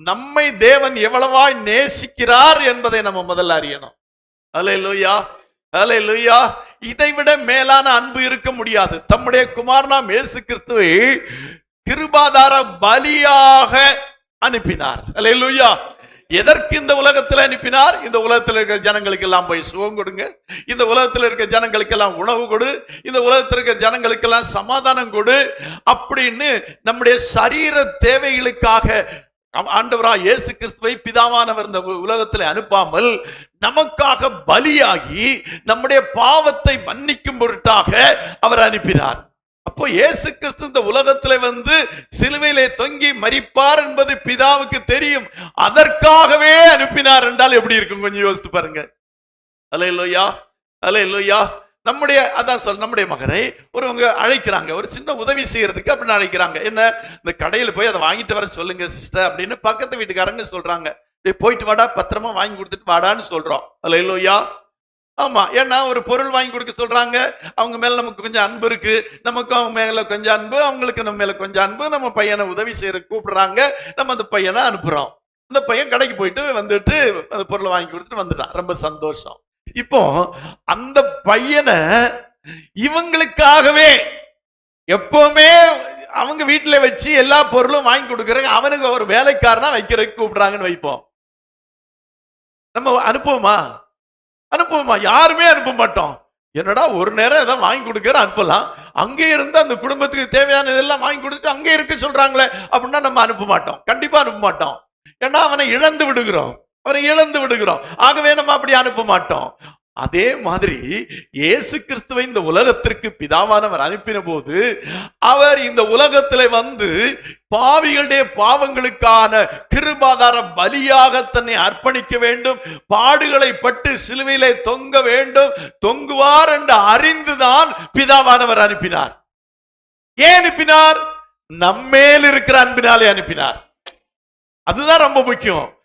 நம்மை தேவன் எவ்வளவாய் நேசிக்கிறார் என்பதை நம்ம முதல்ல அறியணும். அலே லூயா அலே லூயா இதை விட மேலான அன்பு இருக்க முடியாது. தம்முடைய குமாரனாம் ஏசு கிறிஸ்துவை கிருபாதார பலியாக அனுப்பினார். அலே லூயா எதற்கு இந்த உலகத்தில் அனுப்பினார்? இந்த உலகத்தில் இருக்கிற ஜனங்களுக்கு எல்லாம் போய் சுகம் கொடுங்க. இந்த உலகத்தில் இருக்க ஜனங்களுக்கெல்லாம் உணவு கொடு. இந்த உலகத்தில் இருக்க ஜனங்களுக்கெல்லாம் சமாதானம் கொடு. அப்படின்னு நம்முடைய சரீர தேவைகளுக்காக ஆண்டவரா இயேசு கிறிஸ்துவை பிதாவானவர் இந்த உ- உலகத்தில் அனுப்பாமல் நமக்காக பலியாகி நம்முடைய பாவத்தை மன்னிக்கும் பொருட்டாக அவர் அனுப்பினார். அப்போ இயேசு கிறிஸ்து இந்த உலகத்துல வந்து சிலுவையிலே தொங்கி மறிப்பார் என்பது பிதாவுக்கு தெரியும். அதற்காகவே அனுப்பினார் என்றால் எப்படி இருக்கும்? கொஞ்சம் யோசித்து பாருங்க. அலே லோயா அலே லோயா நம்முடைய அதான் சொல் நம்முடைய மகனை ஒருவங்க அழைக்கிறாங்க. ஒரு சின்ன உதவி செய்யறதுக்கு அப்படின்னு அழைக்கிறாங்க. என்ன? இந்த கடையில் போய் அதை வாங்கிட்டு வர சொல்லுங்க சிஸ்டர் அப்படின்னு பக்கத்து வீட்டுக்காரங்க சொல்றாங்க. "டேய், போயிட்டு வாடா பத்திரமா வாங்கி கொடுத்துட்டு வாடான்னு சொல்றோம். அல்ல லோயா ஆமா ஏன்னா ஒரு பொருள் வாங்கி கொடுக்க சொல்றாங்க. அவங்க மேல நமக்கு கொஞ்சம் அன்பு இருக்கு. நமக்கு அவங்க மேல கொஞ்சம் அன்பு அவங்களுக்கு நம்ம மேல கொஞ்சம் அன்பு நம்ம பையனை உதவி செய்யற கூப்பிடுறாங்க. நம்ம அந்த பையனை அனுப்புறோம். அந்த பையன் கடைக்கு போயிட்டு வந்துட்டு அந்த பொருளை வாங்கி கொடுத்துட்டு வந்துட்டான் ரொம்ப சந்தோஷம். இப்போ அந்த பையனை இவங்களுக்காகவே எப்பவுமே அவங்க வீட்டுல வச்சு எல்லா பொருளும் வாங்கி கொடுக்குறாங்க அவனுக்கு ஒரு வேலைக்காரனா வைக்கிறதுக்கு கூப்பிடுறாங்கன்னு வைப்போம். நம்ம அனுப்புவோமா? அனுப்புவோமா? யாருமே அனுப்ப மாட்டோம். என்னடா ஒரு நேரம் ஏதாவது வாங்கி கொடுக்கற அனுப்பலாம். அங்கே இருந்து அந்த குடும்பத்துக்கு தேவையான இதெல்லாம் வாங்கி கொடுத்துட்டு அங்கே இருக்க சொல்றாங்களே அப்படின்னா நம்ம அனுப்ப மாட்டோம். கண்டிப்பா அனுப்ப மாட்டோம். ஏன்னா அவனை இழந்து விடுகிறோம். அவரை இழந்து விடுகிறோம். ஆகவே நம்ம அப்படி அனுப்ப மாட்டோம். அதே மாதிரி இயேசு கிறிஸ்துவை இந்த உலகத்திற்கு பிதாவானவர் அனுப்பின போது அவர் இந்த உலகத்தில் வந்து பாவிகளுடைய பாவங்களுக்கான கிருபாதார பலியாக தன்னை அர்ப்பணிக்க வேண்டும். பாடுகளை பட்டு சிலுவையிலே தொங்க வேண்டும். தொங்குவார் என்று அறிந்துதான் பிதாவானவர் அனுப்பினார். ஏன் அனுப்பினார்? நம்மேல் இருக்கிற அன்பினாலே அனுப்பினார். அதுதான் ரொம்ப முக்கியம்.